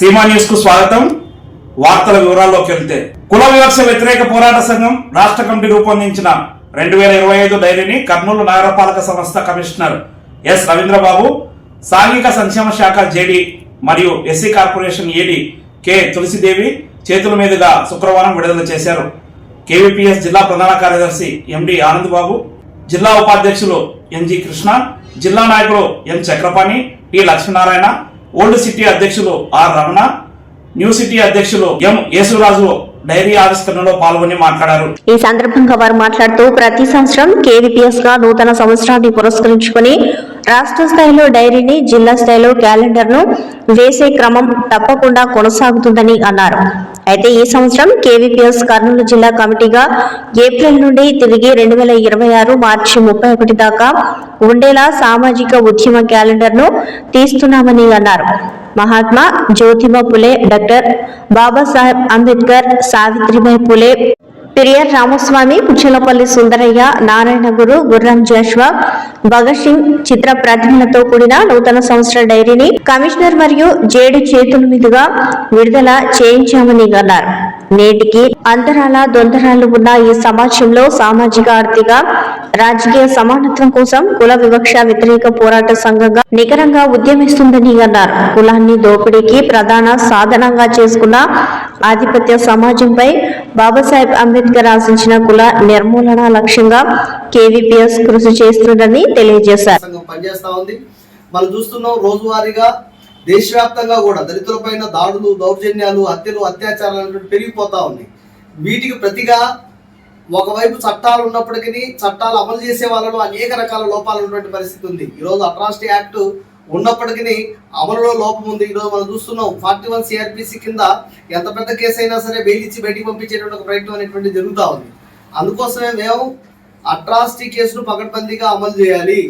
సీమా న్యూస్కు స్వాగతం. వార్తల వివరాల్లోకి వెళ్తే కుల వివక్ష వ్యతిరేక పోరాట సంఘం రాష్ట్ర కమిటీ రూపొందించిన రెండు వేల ఇరవై ఐదు డైరీని కర్నూలు నగరపాలక సంస్థ కమిషనర్ ఎస్ రవీంద్రబాబు సాంఘిక సంక్షేమ శాఖ జేడి మరియు SC corporation AD K Tulasidevi చేతుల మీదుగా శుక్రవారం విడుదల చేశారు. కేవీపీఎస్ జిల్లా ప్రధాన కార్యదర్శి ఎండి ఆనందబాబు జిల్లా ఉపాధ్యక్షులు ఎన్జి కృష్ణ జిల్లా నాయకులు M Chakrapani T Lakshminarayana old city అధ్యక్షులు ఆర్ రమణ న్యూ సిటీ అధ్యక్షులు ఎం యేసురాజు డైరీ ఆవిష్కరణలో పాల్గొని మాట్లాడారు. ఈ సందర్భంగా వారు మాట్లాడుతూ ప్రతి సంవత్సరం కేవీపీఎస్గా నూతన సంవత్సరాన్ని పురస్కరించుకొని రాష్ట్ర స్థాయిలో డైరీని జిల్లా స్థాయిలో క్యాలెండర్ను వేసే క్రమం తప్పకుండా కొనసాగుతుందని అన్నారు. అయితే ఈ సంవత్సరం కేవీపీఎస్ కర్నూలు జిల్లా కమిటీగా ఏప్రిల్ నుండి తిరిగి రెండు వేల ఇరవై ఆరు మార్చి ముప్పై ఒకటి దాకా ఉండేలా సామాజిక ఉద్యమ క్యాలెండర్ను తీస్తున్నామని అన్నారు. మహాత్మా జ్యోతిబా పులే డాక్టర్ బాబాసాహెబ్ అంబేద్కర్ సావిత్రిబాయి పులే పెరియార్ రామస్వామి పుచ్చలపల్లి సుందరయ్య నారాయణ గురు గుర్రం జాషువా భగత్ సింగ్ చిత్ర ప్రతిమలతో కూడిన నూతన సంవత్సర డైరీని కమిషనర్ మరియు జేడు చేతుల మీదుగా విడుదల చేయించామని అన్నారు. నేటికి అంతరాల దొందరాలు ఉన్న ఈ సమాజంలో సామాజిక ఆర్థిక రాజకీయ సమానత్వం కోసం కుల వివక్ష వ్యతిరేక పోరాట సంఘంగా నికరంగా ఉద్యమిస్తుందని అన్నారు. కులాన్ని దోపిడీకి ప్రధాన సాధనంగా చేసుకున్న ఆధిపత్య సమాజంపై బాబాసాహెబ్ అంబేద్కర్ ఆశించిన కుల నిర్మూలన లక్ష్యంగా కేవీపీఎస్ కృషి చేస్తుందని తెలియజేశారు. ఉంది. మనం చూస్తున్నాం రోజువారీగా దేశవ్యాప్తంగా కూడా దళితులపైన దాడులు దౌర్జన్యాలు హత్యలు అత్యాచారాలు పెరిగిపోతా ఉంది. వీటికి ప్రతిగా ఒకవైపు చట్టాలు ఉన్నప్పటికీ చట్టాలు అమలు చేసే వాళ్ళలో అనేక రకాల లోపాలు ఉన్నటువంటి పరిస్థితి ఉంది. ఈరోజు అట్రాసిటీ యాక్ట్ ఉన్నప్పటికీ అమలులో లోపం ఉంది. ఈరోజు మనం చూస్తున్నాం ఫార్టీ వన్ సిఆర్పిసి కింద ఎంత పెద్ద కేసు అయినా సరే బెయిల్ ఇచ్చి బయటికి పంపించేటువంటి ఒక ప్రయత్నం అనేటువంటి జరుగుతూ ఉంది. అందుకోసమే మేము అట్రాసిటీ కేసును పకడ్బందీగా అమలు చేయాలి.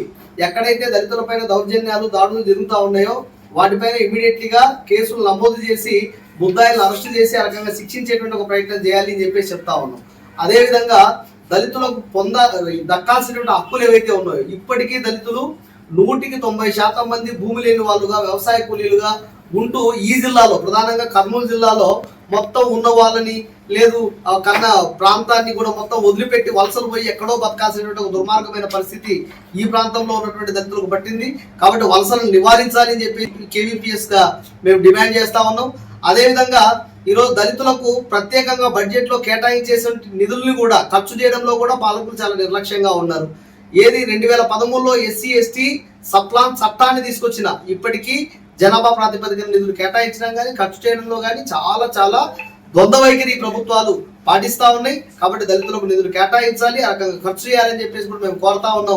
ఎక్కడైతే దళితులపైన దౌర్జన్యాలు దాడులు జరుగుతూ ఉన్నాయో వాటిపైన ఇమీడియట్లీగా కేసులు నమోదు చేసి ముద్దాయిలను అరెస్ట్ చేసి ఆ రకంగా శిక్షించేటువంటి ఒక ప్రయత్నం చేయాలి అని చెప్పేసి చెప్తా ఉన్నాం. అదేవిధంగా దళితులకు పొంద దక్కాల్సినటువంటి హక్కులు ఏవైతే ఉన్నాయో ఇప్పటికీ దళితులు నూటికి తొంభై శాతం మంది భూమి లేని వాళ్ళుగా వ్యవసాయ కూలీలుగా ఉంటూ ఈ జిల్లాలో ప్రధానంగా కర్నూలు జిల్లాలో మొత్తం ఉన్న వాళ్ళని లేదు ఆ కన్న ప్రాంతాన్ని కూడా మొత్తం వదిలిపెట్టి వలసలు పోయి ఎక్కడో బతకాల్సినటువంటి ఒక దుర్మార్గమైన పరిస్థితి ఈ ప్రాంతంలో ఉన్నటువంటి దళితులకు పట్టింది. కాబట్టి వలసలను నివారించాలని చెప్పి కేవీపీఎస్గా మేము డిమాండ్ చేస్తా ఉన్నాం. అదేవిధంగా ఈరోజు దళితులకు ప్రత్యేకంగా బడ్జెట్లో కేటాయించేసిన నిధుల్ని కూడా ఖర్చు చేయడంలో కూడా పాలకులు చాలా నిర్లక్ష్యంగా ఉన్నారు. ఏది రెండు వేల పదమూడులో ఎస్సీ ఎస్టీ సప్లాన్ చట్టాన్ని తీసుకొచ్చిన. ఇప్పటికీ జనాభా ప్రాతిపదికన నిధులు కేటాయించడం కానీ ఖర్చు చేయడంలో కానీ చాలా చాలా ద్వంద్వ వైఖరి ప్రభుత్వాలు పాటిస్తా ఉన్నాయి. కాబట్టి దళితులకు నిధులు కేటాయించాలి ఆ రకంగా ఖర్చు చేయాలని చెప్పేసి కూడా మేము కోరుతా ఉన్నాం.